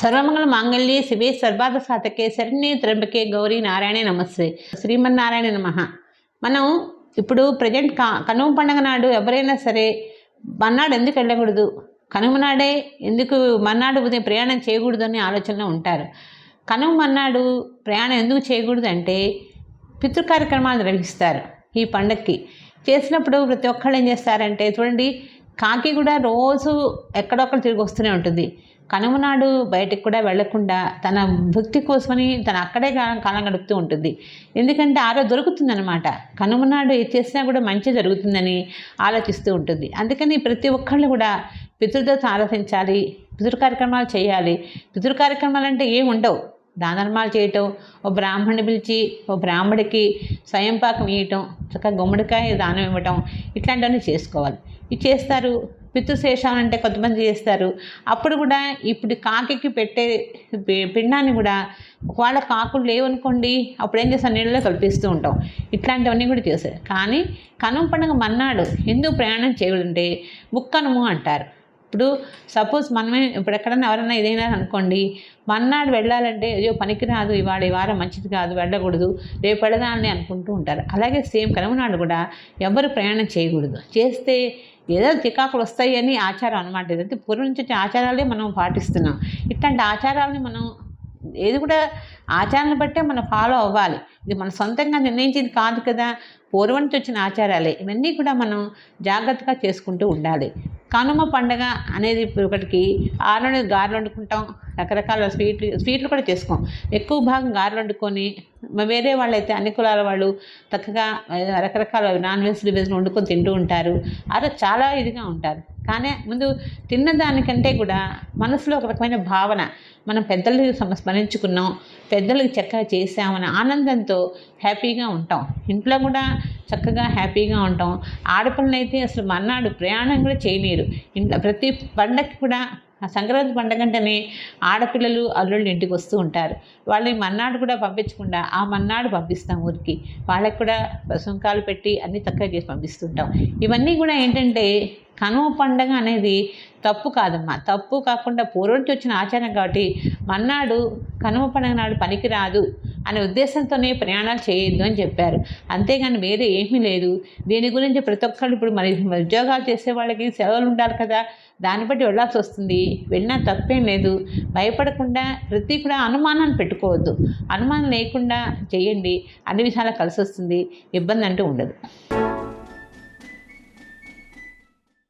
సర్వమంగళ మాంగళ్యే శివే సర్వార్థ సాధకే శరణ్యే త్రంబకే గౌరీ నారాయణ నమస్తే. శ్రీమన్నారాయణ నమ. మనం ఇప్పుడు ప్రజెంట్ కా కనుమ పండగ నాడు ఎవరైనా సరే మన్నాడు ఎందుకు వెళ్ళకూడదు? కనుమ నాడే ఎందుకు మన్నాడు ఉదయం ప్రయాణం చేయకూడదు అనే ఆలోచనలో ఉంటారు. కనుమ మన్నాడు ప్రయాణం ఎందుకు చేయకూడదు అంటే పితృ కార్యక్రమాలు నిర్వహిస్తారు ఈ పండక్కి. చేసినప్పుడు ప్రతి ఒక్కళ్ళు ఏం చేస్తారంటే చూడండి కాకి కూడా రోజు ఎక్కడొక్కడ తిరిగి వస్తూనే ఉంటుంది. కనుమనాడు బయటకు కూడా వెళ్ళకుండా తన భక్తి కోసమని తను అక్కడే కాలం కాలం గడుపుతూ ఉంటుంది. ఎందుకంటే ఆరో దొరుకుతుందనమాట కనుమనాడు ఏ ఏది చేసినా కూడా మంచి జరుగుతుందని ఆలోచిస్తూ ఉంటుంది. అందుకని ప్రతి ఒక్కళ్ళు కూడా పితృదశ ఆలోచించాలి పితృ కార్యక్రమాలు చేయాలి. పితృ కార్యక్రమాలు అంటే ఏం ఉండవు. దానర్మాలు చేయటం ఓ బ్రాహ్మణ్ణి పిలిచి ఓ బ్రాహ్మడికి స్వయంపాకం ఇవ్వటం చక్కగా గుమ్మడికాయ దానం ఇవ్వటం ఇట్లాంటివన్నీ చేసుకోవాలి. చేస్తారు పితృశేషాలు అంటే కొంతమంది చేస్తారు. అప్పుడు కూడా ఇప్పుడు కాకి పెట్టే పిండాన్ని కూడా ఒకవేళ కాకులు లేవనుకోండి అప్పుడు ఏం చేస్తాం నీళ్ళలో కల్పిస్తూ ఉంటాం. ఇట్లాంటివన్నీ కూడా చేస్తారు. కానీ కనుమ పండుగ మన్నాడు ఎందుకు ప్రయాణం చేయకూడదంటే ముక్కనుము అంటారు. ఇప్పుడు సపోజ్ మనమే ఇప్పుడు ఎక్కడన్నా ఎవరైనా ఏదైనా అనుకోండి మన్నాడు వెళ్ళాలంటే అయ్యో పనికిరాదు ఇవాళ ఈ వారం మంచిది కాదు వెళ్ళకూడదు రేపు వెళదాలని అనుకుంటూ ఉంటారు. అలాగే సేమ్ కనుమనాడు కూడా ఎవరు ప్రయాణం చేయకూడదు. చేస్తే ఏదో చికాకులు వస్తాయని ఆచారం అనమాట ఇదంతా పూర్వం నుంచి వచ్చిన ఆచారాలే మనం పాటిస్తున్నాం. ఇట్లాంటి ఆచారాలని మనం ఏది కూడా ఆచారాలను బట్టే మనం ఫాలో అవ్వాలి. ఇది మన సొంతంగా నిర్ణయించింది కాదు కదా. పూర్వం నుంచి వచ్చిన ఆచారాలే. ఇవన్నీ కూడా మనం జాగ్రత్తగా చేసుకుంటూ ఉండాలి. కనుమ పండగ అనేది ఒకటికి ఒకటికి ఆరుని గారెలు వండుకుంటాం. రకరకాల స్వీట్లు స్వీట్లు కూడా చేసుకోం. ఎక్కువ భాగం గారెలు వండుకొని వేరే వాళ్ళైతే అన్ని కులాల వాళ్ళు చక్కగా రకరకాల నాన్ వెజ్ వెజ్ వండుకొని తింటూ ఉంటారు. అలా చాలా ఇదిగా ఉంటారు. కానీ ముందు తిన్న దానికంటే కూడా మనసులో ఒక రకమైన భావన. మనం పెద్దలు సమ- స్మరించుకున్నాం పెద్దలకు చక్కగా చేసామనే ఆనందంతో హ్యాపీగా ఉంటాం. ఇంట్లో కూడా చక్కగా హ్యాపీగా ఉంటాం. ఆడపిల్లనైతే అసలు మన్నాడు ప్రయాణం కూడా చేయలేరు. ఇంట్లో ప్రతి పండగకి కూడా ఆ సంక్రాంతి పండగ అంటేనే ఆడపిల్లలు అల్లుళ్ళు ఇంటికి వస్తూ ఉంటారు. వాళ్ళని మన్నాడు కూడా పంపించకుండా ఆ మన్నాడు పంపిస్తాం ఊరికి. వాళ్ళకి కూడా సుంకాలు పెట్టి అన్ని తక్కువ చేసి పంపిస్తుంటాం. ఇవన్నీ కూడా ఏంటంటే కనుమ పండగ అనేది తప్పు కాదమ్మా. తప్పు కాకుండా పూర్వం నుంచి వచ్చిన ఆచారం కాబట్టి మన్నాడు కనుమ పండగ నాడు పనికి రాదు అనే ఉద్దేశంతోనే ప్రయాణాలు చేయొద్దు అని చెప్పారు. అంతేగాని వేరే ఏమీ లేదు. దీని గురించి ప్రతి ఒక్కరు ఇప్పుడు మరి ఉద్యోగాలు చేసే వాళ్ళకి సెలవులు ఉండాలి కదా. దాన్ని బట్టి వెళ్ళాల్సి వస్తుంది. వెళ్ళినా తప్పేం లేదు. భయపడకుండా ప్రతి కూడా అనుమానాన్ని పెట్టుకోవద్దు. అనుమానం లేకుండా చేయండి. అన్ని విషయాలు కలిసి వస్తుంది. ఇబ్బంది అంటూ ఉండదు.